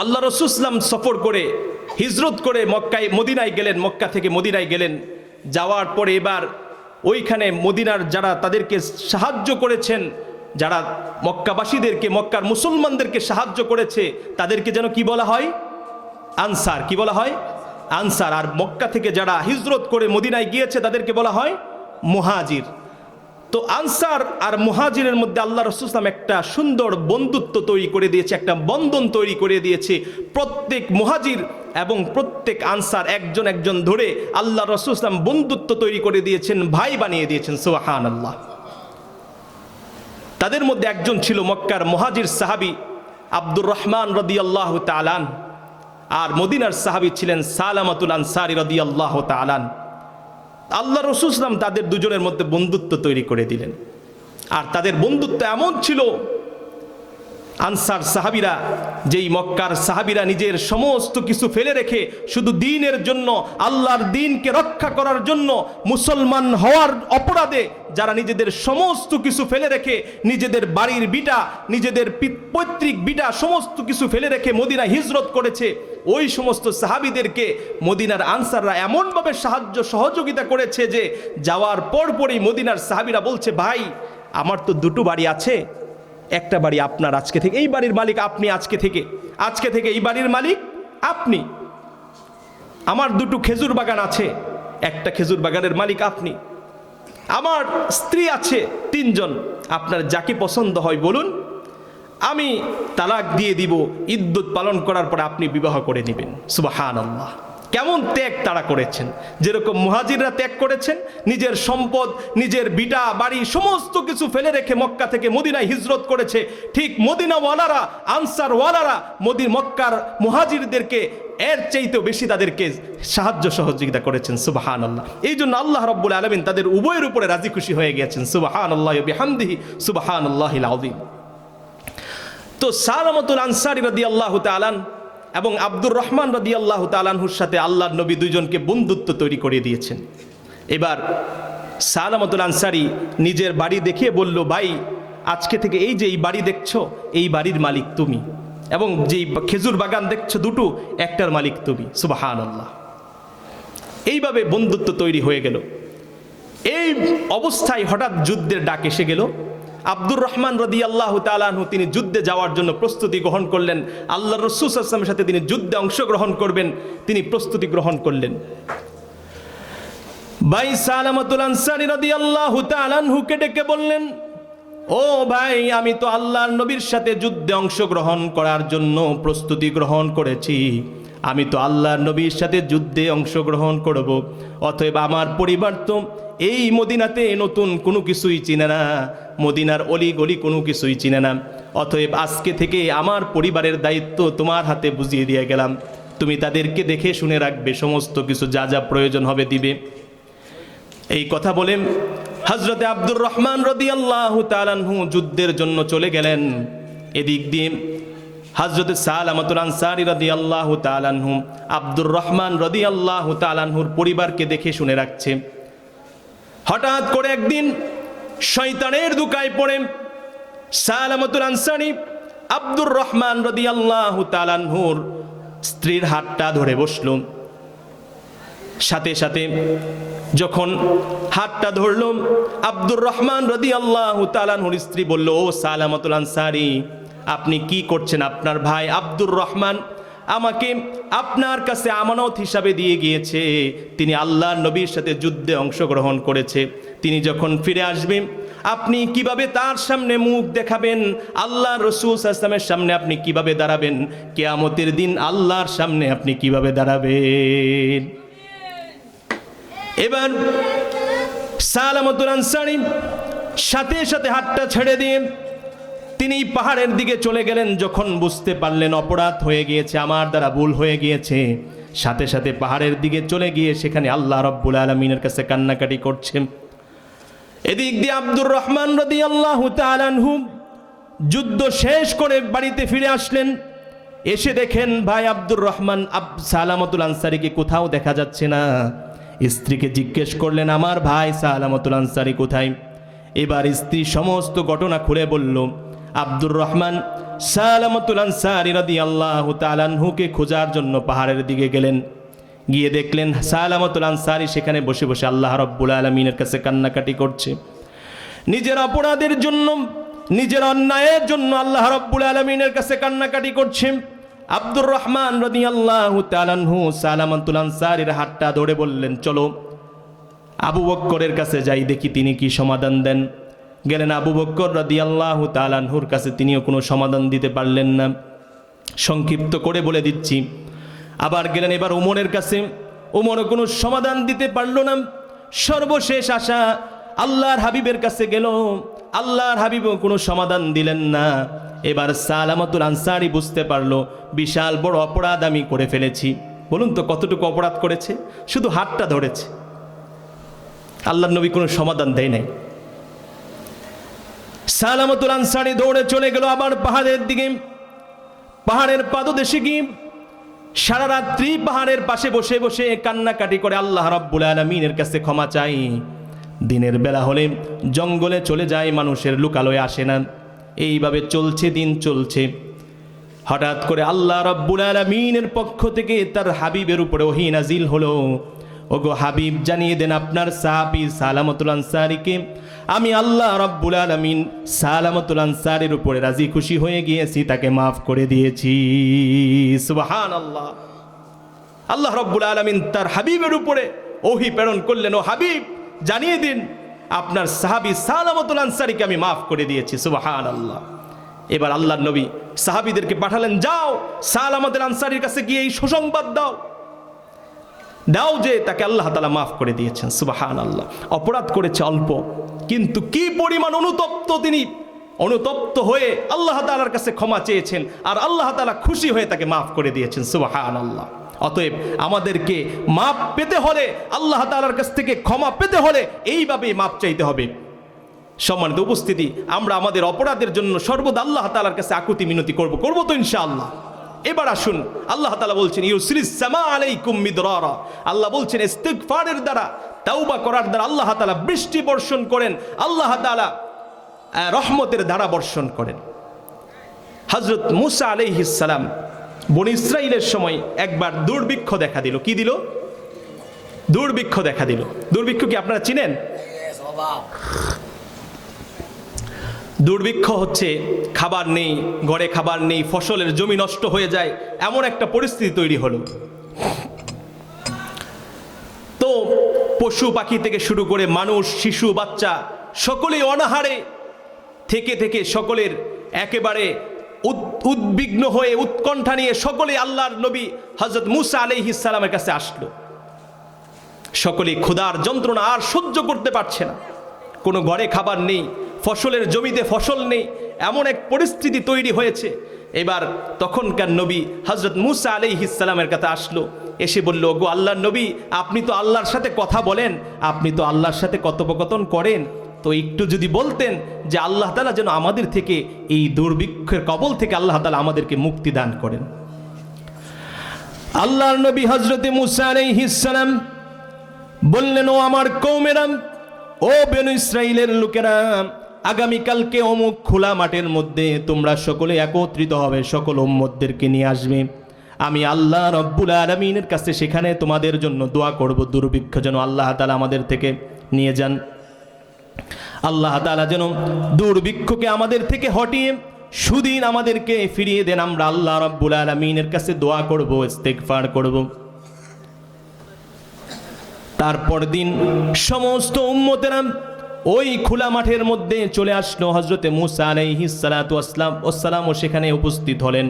আল্লাহ রসুসলাম সফর করে হিজরত করে মক্কায়, মদিনায় গেলেন, মক্কা থেকে মদিনায় গেলেন। যাওয়ার পরে এবার ওইখানে মদিনার যারা তাদেরকে সাহায্য করেছেন, যারা মক্কাবাসীদেরকে, মক্কার মুসলমানদেরকে সাহায্য করেছে, তাদেরকে যেন কি বলা হয়? আনসার। কি বলা হয়? আনসার। আর মক্কা থেকে যারা হিজরত করে মদিনায় গিয়েছে, তাদেরকে বলা হয় মুহাজির। তো আনসার আর মুহাজিরের মধ্যে আল্লাহ রসুলাম একটা সুন্দর বন্ধুত্ব তৈরি করে দিয়েছে, একটা বন্ধন তৈরি করে দিয়েছে। প্রত্যেক মুহাজির এবং প্রত্যেক আনসার একজন একজন ধরে আল্লাহ রসুলাম বন্ধুত্ব তৈরি করে দিয়েছেন, ভাই বানিয়ে দিয়েছেন সোহান আল্লাহ তাদের মধ্যে একজন ছিল মক্কার মহাজির সাহাবি আব্দুর রহমান রদি আল্লাহ তালান আর মদিনার সাহাবি ছিলেন সালামাতুল আনসারি রদি আল্লাহ তালান আল্লাহ রসুলাম তাদের দুজনের মধ্যে বন্ধুত্ব তৈরি করে দিলেন। আর তাদের বন্ধুত্ব এমন ছিল, আনসার সাহাবিরা, যেই মক্কার সাহাবিরা নিজের সমস্ত কিছু ফেলে রেখে শুধু দিনের জন্য, আল্লাহর দিনকে রক্ষা করার জন্য মুসলমান হওয়ার অপরাধে যারা নিজেদের সমস্ত কিছু ফেলে রেখে, নিজেদের বাড়ির বিটা, নিজেদের পৈতৃক বিটা, সমস্ত কিছু ফেলে রেখে মদিনা হিজরত করেছে ওই সমস্ত সাহাবিদেরকে মদিনার আনসাররা এমনভাবে সাহায্য সহযোগিতা করেছে যে যাওয়ার পরপরই মদিনার সাহাবিরা বলছে, ভাই, আমার তো দুটো বাড়ি আছে। একটা বাড়ি আপনার আজকে থেকে, এই বাড়ির মালিক আপনি আজকে থেকে। আজকে থেকে এই বাড়ির মালিক আপনি। আমার দুটো খেজুর বাগান আছে, একটা খেজুর বাগানের মালিক আপনি। আমার স্ত্রী আছে তিনজন। আপনার যাকে পছন্দ হয় বলুন আমি তালাক দিয়ে দিব ইদ্যুৎ পালন করার পর আপনি বিবাহ করে নেবেন। সুবাহান আল্লাহ কেমন ত্যাগ তারা করেছেন? যেরকম মুহাজিররা ত্যাগ করেছেন, নিজের সম্পদ, নিজের বিটা, বাড়ি, সমস্ত কিছু ফেলে রেখে মক্কা থেকে মদিনায় হিজরত করেছে। ঠিক মদিনাওয়ালারা আনসার ওয়ালারা মোদি মক্কার মুহাজিরদেরকে, এর চাইতেও বেশি তাদেরকে সাহায্য সহযোগিতা করেছেন। সুবাহান আল্লাহ এই জন্য আল্লাহ রব্বুল আলমিন তাদের উভয়ের উপরে রাজি খুশি হয়ে গেছেন। সুবাহান আল্লাহ বিহামদিহি সুবাহান আল্লাহ আউদিন তো সালামতুল আনসারি রদি আল্লাহ তালান এবং আব্দুর রহমান রদি আল্লাহ তালানহুর সাথে আল্লাহ নবী দুইজনকে বন্ধুত্ব তৈরি করে দিয়েছেন। এবার সালামতুল আনসারি নিজের বাড়ি দেখিয়ে বলল, ভাই, আজকে থেকে এই যে এই বাড়ি দেখছ, এই বাড়ির মালিক তুমি। এবং যেই খেজুর বাগান দেখছ দুটো, একটার মালিক তুমি। সুবাহান আল্লাহ এইভাবে বন্ধুত্ব তৈরি হয়ে গেল। এই অবস্থায় হঠাৎ যুদ্ধের ডাক এসে গেল। আব্দুর রহমান রদি আল্লাহ তালাহু তিনি যুদ্ধে যাওয়ার জন্য প্রস্তুতি গ্রহণ করলেন। আল্লাহ রসুল আসলামের সাথে তিনি যুদ্ধে অংশগ্রহণ করবেন, তিনি প্রস্তুতি গ্রহণ করলেন। ভাই সালামতুল আনসারি রদি আল্লাহ তালানহুকে ডেকে বললেন, ও ভাই, আমি তো আল্লাহর নবীর সাথে যুদ্ধে অংশগ্রহণ করার জন্য প্রস্তুতি গ্রহণ করেছি। আমি তো আল্লাহর নবীর সাথে যুদ্ধে অংশগ্রহণ করব। অতএব আমার পরিবার তো এই মদিনাতে নতুন কোনো কিছুই চিনে না। মদিনার অলি গলি কোনো কিছুই চিনে না। অতএব আজকে থেকে আমার পরিবারের দায়িত্ব তোমার হাতে বুঝিয়ে দিয়ে গেলাম। তুমি তাদেরকে দেখে শুনে রাখবে, সমস্ত কিছু যা যা প্রয়োজন হবে দিবে। এই কথা বলে হজরতে আব্দুর রহমান রদি আল্লাহ তালানহু যুদ্ধের জন্য চলে গেলেন। এদিক দিয়ে হজরত সালামতুল আনসারি রদি আল্লাহ তালানহু আব্দুর রহমান রদি আল্লাহ তালানহুর পরিবারকে দেখে শুনে রাখছে। হঠাৎ করে একদিন শয়তানের দুকায় পড়ে সালামতুল আনসারি আব্দুর রহমান রদি আল্লাহ তালানহুর স্ত্রীর হাতটা ধরে বসল। সাথে সাথে যখন হাতটা ধরল, আব্দুর রহমান রদি আল্লাহ তালানহুর স্ত্রী বলল, ও সালামতুল আনসারি, আপনি কি করছেন আপনার ভাই আব্দুর রহমান? আমাকে আপনার কাছে আমানত হিসাবে দিয়ে গিয়েছে। তিনি আল্লাহ নবীর সাথে যুদ্ধে অংশগ্রহণ করেছে। তিনি যখন ফিরে আসবেন আপনি কীভাবে তার সামনে মুখ দেখাবেন? আল্লাহ রসুল আসলামের সামনে আপনি কীভাবে দাঁড়াবেন? কেয়ামতের দিন আল্লাহর সামনে আপনি কীভাবে দাঁড়াবেন? এবার সালামতুল আনসারি সাথে সাথে হাতটা ছেড়ে দিয়ে তিনি পাহাড়ের দিকে চলে গেলেন যখন বুঝতে পারলেন অপরাধ হয়ে গিয়েছে, আমার দ্বারা ভুল হয়ে গিয়েছে। সাথে সাথে পাহাড়ের দিকে চলে গিয়ে সেখানে আল্লাহ রব্বুল আলমিনের কাছে কান্নাকাটি করছে। এদিক দিয়ে আব্দুর রহমান রদি আল্লাহ তালানহু যুদ্ধ শেষ করে বাড়িতে ফিরে আসলেন। এসে দেখেন, ভাই আব্দুর রহমান, আব সালামতুল আনসারিকে কোথাও দেখা যাচ্ছে না। স্ত্রীকে জিজ্ঞেস করলেন, আমার ভাই সালামতুল আনসারি কোথায়? এবার স্ত্রী সমস্ত ঘটনা খুলে বলল আব্দুর রহমান সালামতুল আনসারি রাদিয়াল্লাহু তাআলা আনহুকে খোঁজার জন্য পাহাড়ের দিকে গেলেন। গিয়ে দেখলেন সালামতুল আনসারি সেখানে বসে বসে আল্লাহ রব্বুল আলমিনের কাছে কান্নাকাটি করছে। নিজের অপরাধের জন্য, নিজের অন্যায়ের জন্য আল্লাহ রব্বুল আলমিনের কাছে কান্নাকাটি করছে। আব্দুর রহমান রদি আল্লাহ তালানহু সালামতুল আনসারির হাতটা ধরে বললেন, চলো, আবু বক্করের কাছে যাই, দেখি তিনি কি সমাধান দেন। গেলেন আবু বক্কর রদি আল্লাহ তালানহুর কাছে। তিনিও কোনো সমাধান দিতে পারলেন না। সংক্ষিপ্ত করে বলে দিচ্ছি। আবার গেলেন এবার উমরের কাছে। উমরও কোনো সমাধান দিতে পারল না। সর্বশেষ আশা আল্লাহর হাবিবের কাছে গেল। আল্লাহর হাবিবও কোনো সমাধান দিলেন না। এবার সালামতুল আনসারি বুঝতে পারল, বিশাল বড় অপরাধ আমি করে ফেলেছি। বলুন তো কতটুকু অপরাধ করেছে? শুধু হাতটা ধরেছে। আল্লাহ নবী কোনো সমাধান দেয় নাই। সালামতুল আনসারি দৌড়ে চলে গেল আবার পাহাড়ের দিকে। পাহাড়ের পাদদেশে গিয়ে সারা রাত্রি পাহাড়ের পাশে বসে বসে কান্নাকাটি করে আল্লাহ রাব্বুল আলমিনের কাছে ক্ষমা চাই। দিনের বেলা হলে জঙ্গলে চলে যায়, মানুষের লুকালয়ে আসে না। এইভাবে চলছে, দিন চলছে। হঠাৎ করে আল্লাহ রাব্বুল আলমিনের পক্ষ থেকে তার হাবিবের উপরে ওহি নাজিল হলো। ওগো হাবিব, জানিয়ে দেন আপনার সাহাবি সালামতুল আনসারিকে, আমি আল্লাহ রাব্বুল আলমিন সালামতুল আনসারের উপরে রাজি খুশি হয়ে গিয়েছি, তাকে মাফ করে দিয়েছি। সুবাহান আল্লাহ আল্লাহ রব্বুল আলমিন তার হাবিবের উপরে ওহি প্রেরণ করলেন, ও হাবিব, জানিয়ে দিন, আপনার সাহাবি সালামতুল আনসারিকে আমি মাফ করে দিয়েছি। সুবাহান আল্লাহ এবার আল্লাহ নবী সাহাবিদেরকে পাঠালেন, যাও, সালামতুল আনসারির কাছে গিয়ে এই সুসংবাদ দাও। দাও যে তাকে আল্লাহ তালা মাফ করে দিয়েছেন সুবাহান আল্লাহ অপরাধ করেছে অল্প, কিন্তু কি পরিমাণ অনুতপ্ত তিনি? অনুতপ্ত হয়ে আল্লাহ তালার কাছে ক্ষমা চেয়েছেন আর আল্লাহ তালা খুশি হয়ে তাকে মাফ করে দিয়েছেন সুবাহান আল্লাহ অতএব আমাদেরকে মাপ পেতে হলে, আল্লাহ তালার কাছ থেকে ক্ষমা পেতে হলে এইভাবেই মাপ চাইতে হবে। সম্মানিত উপস্থিতি, আমরা আমাদের অপরাধের জন্য সর্বদা আল্লাহ তালার কাছে আকুতি মিনতি করব, করব তো ইনশাআল্লাহ। এবার আসুন, আল্লাহ তালা বলছেন ইউসিলিসামা আলাইকুম মিদরারা। আল্লাহ বলছেন, ইস্তিগফারের দ্বারা, তাওবা করার দ্বারা আল্লাহ তালা বৃষ্টি বর্ষণ করেন, আল্লাহ তালা রহমতের ধারা বর্ষণ করেন। হজরত মুসা আলাইহিসালাম বন ইসরাইলের সময় একবার দুর্ভিক্ষ দেখা দিল। কি দিল? দুর্ভিক্ষ দেখা দিল। দুর্ভিক্ষ কি আপনারা চিনেন? দুর্ভিক্ষ হচ্ছে, খাবার নেই, ঘরে খাবার নেই, ফসলের জমি নষ্ট হয়ে যায়, এমন একটা পরিস্থিতি তৈরি হলো। তো পশু পাখি থেকে শুরু করে মানুষ, শিশু, বাচ্চা, সকলেই অনাহারে, থেকে থেকে সকলের একেবারে উদ- উদ্বিগ্ন হয়ে, উৎকণ্ঠা নিয়ে সকলে আল্লাহর নবী হজরত মুসা আলাইহিসালামের কাছে আসলো। সকলে ক্ষুধার যন্ত্রণা আর সহ্য করতে পারছে না। কোনো ঘরে খাবার নেই ফসলের জমিতে ফসল নেই, এমন এক পরিস্থিতি তৈরি হয়েছে। এবার তখনকার নবী হজরত মুসা আলি ইসালামের কাছে আসলো। এসে বলল গো আল্লাহর নবী, আপনি তো আল্লাহর সাথে কথা বলেন, আপনি তো আল্লাহর সাথে কথোপকথন করেন। তো একটু যদি বলতেন যে আল্লাহ তালা যেন আমাদের থেকে এই দুর্ভিক্ষের কবল থেকে আল্লাহ তালা আমাদেরকে মুক্তি দান করেন। আল্লাহর নবী হজরতে মুসা আলাইহিসসালাম বললেন, ও আমার কৌমেরাম ও বেনু ইসরাইলের লোকেরা আগামীকালকে অমুক খোলা মাঠের মধ্যে তোমরা সকলে একত্রিত হবে, সকল উম্মতদেরকে নিয়ে আসবে। আমি আল্লাহ রব্বুল আলমিনের কাছে সেখানে তোমাদের জন্য দোয়া করব, দুর্ভিক্ষ যেন আল্লাহ তালা আমাদের থেকে নিয়ে যান। আল্লাহ তালা যেন দুর্ভিক্ষকে আমাদের থেকে হটিয়ে সুদিন আমাদেরকে ফিরিয়ে দেন। আমরা আল্লাহ রব্বুল আলমিনের কাছে দোয়া করব ইস্তেকফার করব। তারপর দিন সমস্ত উম্মতেরা ওই খোলা মাঠের মধ্যে চলে আসলো হজরতে মুসা আলাইহিসালাতু আসলাম ওসালাম ও সেখানে উপস্থিত হলেন।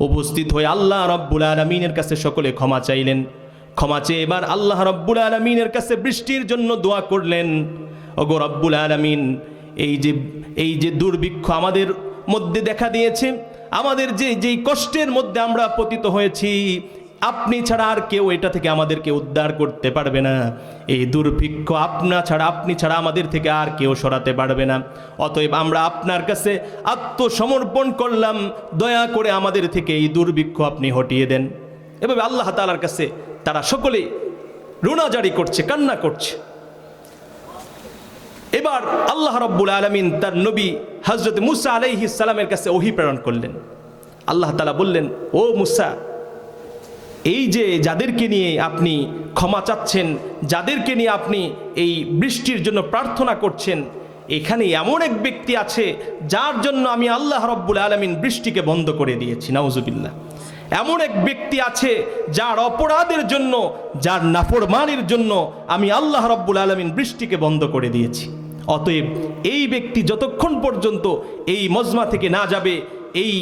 উপস্থিত হয়ে আল্লাহ রব্বুল আলমিনের কাছে সকলে ক্ষমা চাইলেন। ক্ষমা চেয়ে এবার আল্লাহ রব্বুল আলমিনের কাছে বৃষ্টির জন্য দোয়া করলেন। ওগো রব্বুল আলমিন, এই যে এই যে দুর্ভিক্ষ আমাদের মধ্যে দেখা দিয়েছে, আমাদের যে, যেই কষ্টের মধ্যে আমরা পতিত হয়েছি আপনি ছাড়া আর কেউ এটা থেকে আমাদেরকে উদ্ধার করতে পারবে না। এই দুর্ভিক্ষ আপনা ছাড়া, আপনি ছাড়া আমাদের থেকে আর কেউ সরাতে পারবে না। অতএব আমরা আপনার কাছে আত্মসমর্পণ করলাম। দয়া করে আমাদের থেকে এই দুর্ভিক্ষ আপনি হটিয়ে দেন। এভাবে আল্লাহ তালার কাছে তারা সকলে রুনাজারি করছে, কান্না করছে। এবার আল্লাহ রব্বুল আলমিন তার নবী হজরত মুসা আলাইহি সালামের কাছে ওহি প্রেরণ করলেন। আল্লাহ তালা বললেন, ও মুসা এই যে যাদেরকে নিয়ে আপনি ক্ষমা চাচ্ছেন, যাদেরকে নিয়ে আপনি এই বৃষ্টির জন্য প্রার্থনা করছেন, এখানে এমন এক ব্যক্তি আছে যার জন্য আমি আল্লাহ রব্বুল আলমিন বৃষ্টিকে বন্ধ করে দিয়েছি, নাউজুবিল্লাহ। এমন এক ব্যক্তি আছে যার অপরাধের জন্য, যার নাফরমানির জন্য আমি আল্লাহ রব্বুল আলমিন বৃষ্টিকে বন্ধ করে দিয়েছি। অতএব এই ব্যক্তি যতক্ষণ পর্যন্ত এই মজমা থেকে না যাবে, এই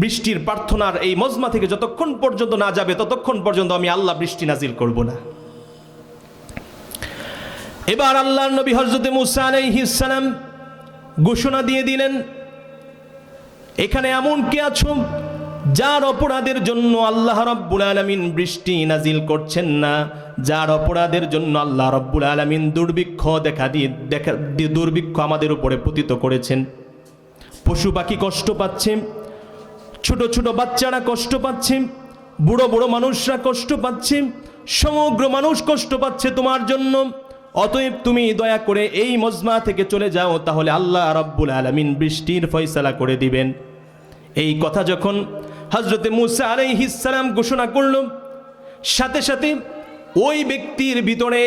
বৃষ্টির প্রার্থনার এই মজমা থেকে যতক্ষণ পর্যন্ত না যাবে, ততক্ষণ পর্যন্ত আমি আল্লাহ বৃষ্টি নাজিল করব না। এবার আল্লাহর নবী হজরতে মুসা আলাইহিস সালাম ঘোষণা দিয়ে দিলেন, এখানে এমন কে আছো যার অপরাধের জন্য আল্লাহ রব্বুল আলমিন বৃষ্টি নাজিল করছেন না, যার অপরাধের জন্য আল্লাহ রব্বুল আলমিন দুর্ভিক্ষ দেখা দিয়ে, দেখা দুর্ভিক্ষ আমাদের উপরে পতিত করেছেন। পশু পাখি কষ্ট পাচ্ছে ছোট ছোট বাচ্চারা কষ্ট পাচ্ছে, বুড়ো বুড়ো মানুষরা কষ্ট পাচ্ছে, সমগ্র মানুষ কষ্ট পাচ্ছে তোমার জন্য। অতএব তুমি দয়া করে এই মজমা থেকে চলে যাও, তাহলে আল্লাহ রব্বুল আলমিন বৃষ্টির ফয়সালা করে দিবেন। এই কথা যখন হজরতে মুসা আলাইহিসালাম ঘোষণা করল, সাথে সাথে ওই ব্যক্তির ভিতরে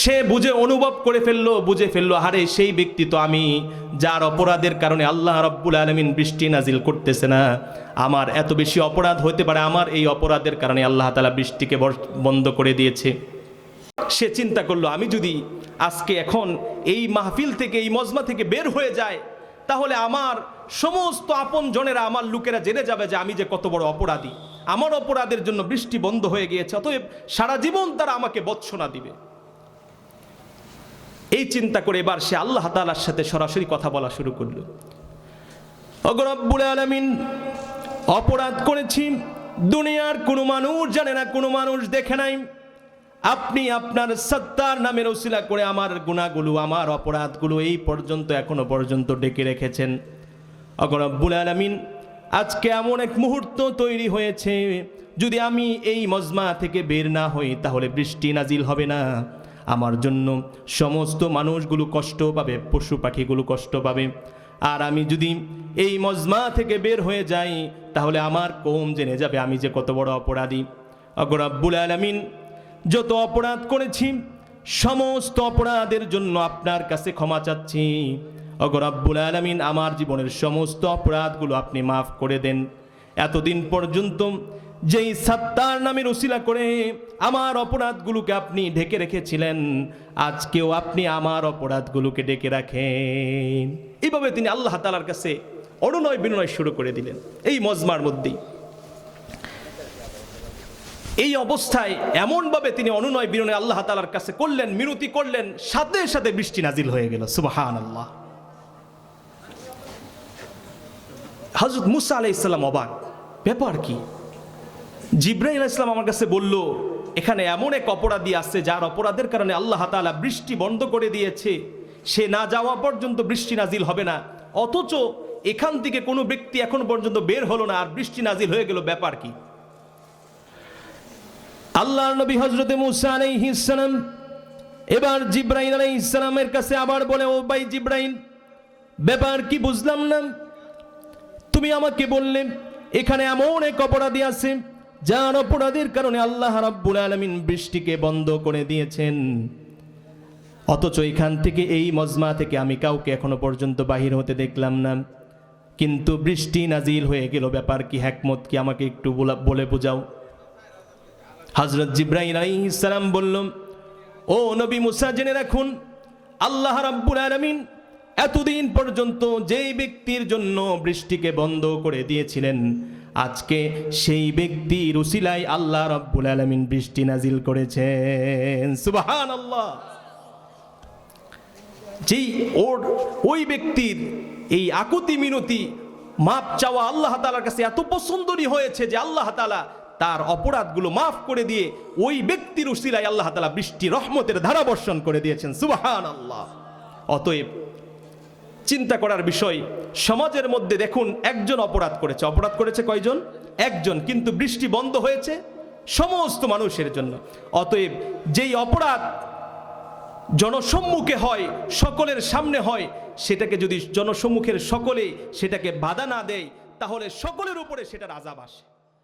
সে বুঝে অনুভব করে ফেলল, বুঝে ফেলল হারে সেই ব্যক্তি তো আমি, যার অপরাধের কারণে আল্লাহ রব্বুল আলমিন বৃষ্টি নাজিল করতেছে না। আমার এত বেশি অপরাধ হতে পারে, আমার এই অপরাধের কারণে আল্লাহ তালা বৃষ্টিকে বন্ধ করে দিয়েছে। সে চিন্তা করল, আমি যদি আজকে এখন এই মাহফিল থেকে, এই মজমা থেকে বের হয়ে যায় তাহলে আমার সমস্ত আপন জনেরা, আমার লোকেরা জেনে যাবে যে আমি যে কত বড় অপরাধী। আমার অপরাধের জন্য বৃষ্টি বন্ধ হয়ে গিয়েছে, অতএব সারা জীবন তারা আমাকে বৎসনা দিবে। এই চিন্তা করে এবার সে আল্লাহ তালার সাথে সরাসরি কথা বলা শুরু করল। অগরব্বুল আলমিন, অপরাধ করেছি, দুনিয়ার কোনো মানুষ জানে না, কোনো মানুষ দেখে নাই। আপনি আপনার সত্তার নামের ওসিলা করে আমার গুণাগুলো, আমার অপরাধগুলো এই পর্যন্ত, এখনও পর্যন্ত ডেকে রেখেছেন। অগরব্বুল আলমিন, আজকে এমন এক মুহূর্ত তৈরি হয়েছে, যদি আমি এই মজমা থেকে বের না হই, তাহলে বৃষ্টি নাজিল হবে না। আমার জন্য সমস্ত মানুষগুলো কষ্ট পাবে, পশু পাখিগুলো কষ্ট পাবে। আর আমি যদি এই মজমা থেকে বের হয়ে যাই, তাহলে আমার কম জেনে যাবে আমি যে কত বড় অপরাধী। অগরাব্বুল আলমিন, যত অপরাধ করেছি, সমস্ত অপরাধের জন্য আপনার কাছে ক্ষমা চাচ্ছি। অগরাব্বুল আলমিন, আমার জীবনের সমস্ত অপরাধগুলো আপনি মাফ করে দেন। এতদিন পর্যন্ত যেই সাত্তার নামের উসিলা করে আমার অপরাধগুলোকে আপনি ঢেকে রেখেছিলেন, আজকেও আপনি আমার অপরাধগুলোকে ডেকে রাখেন। এইভাবে তিনি আল্লাহ তালার কাছে অনুনয় বিনয় শুরু করে দিলেন এই মজমার মধ্যেই। এই অবস্থায় এমনভাবে তিনি অনুনয় বিনয় আল্লাহ তালার কাছে করলেন, মিনতি করলেন, সাথে সাথে বৃষ্টি নাজিল হয়ে গেল সুবাহান আল্লাহ হজরত মুসা আলাই ইসলাম অবাক, ব্যাপার কি? জিব্রাহিম ইসলাম আমার কাছে বলল, এখানে এমন এক অপরাধী আছে যার অপরাধের কারণে আল্লাহ তাআলা বৃষ্টি বন্ধ করে দিয়েছে। সে না যাওয়া পর্যন্ত বৃষ্টি নাজিল হবে না। অথচ এখান থেকে কোনো ব্যক্তি এখন পর্যন্ত বের হলো না, আর বৃষ্টি নাজিল হয়ে গেল। ব্যাপার কি? আল্লাহর নবী হজরতে মুসা এবার জিব্রাইল আলাইহিস সালামের কাছে আবার বলে, ও ভাই জিব্রাইল, ব্যাপার কি বুঝলাম না? তুমি আমাকে বললে, এখানে এমন এক অপরাধী আছে যার অপরাধের কারণে আল্লাহ রাব্বুল আলামিন বৃষ্টিকে বন্ধ করে দিয়েছেন। অথচ এখান থেকে এই মজমা থেকে আমি কাউকে এখনও পর্যন্ত বাহির হতে দেখলাম না। কিন্তু বৃষ্টি নাজিল হয়ে গেল, ব্যাপার কি হ্যাকমত কি, আমাকে একটু বলা- বোঝাও। হজরত জিব্রাহিম আলাইহিসসালাম বলল, ও নবী মুসা, জেনে রাখুন, আল্লাহ রাব্বুল আলামিন এতদিন পর্যন্ত যেই ব্যক্তির জন্য বৃষ্টিকে বন্ধ করে দিয়েছিলেন আজকে সেই ব্যক্তি উসিলায় আল্লাহ রব্বুল আলামিন বৃষ্টি নাজিল করেছেন। সুবাহান আল্লাহ যেই ওর, ওই ব্যক্তির এই আকুতি মিনতি, মাপ চাওয়া আল্লাহ তালার কাছে এত পছন্দরই হয়েছে যে আল্লাহ তালা তার অপরাধগুলো মাফ করে দিয়ে ওই ব্যক্তির উসিলায় আল্লাহ তালা বৃষ্টি রহমতের ধারা বর্ষণ করে দিয়েছেন। সুবাহান আল্লাহ অতএব চিন্তা করার বিষয়, সমাজের মধ্যে দেখুন একজন অপরাধ করেছে। অপরাধ করেছে কয়জন? একজন, কিন্তু বৃষ্টি বন্ধ হয়েছে সমস্ত মানুষের জন্য। অতএব যেই অপরাধ জনসম্মুখে হয়, সকলের সামনে হয়, সেটাকে যদি জনসম্মুখের সকলে সেটাকে বাধা না দেয়, তাহলে সকলের উপরে সেটার আজাব আসে।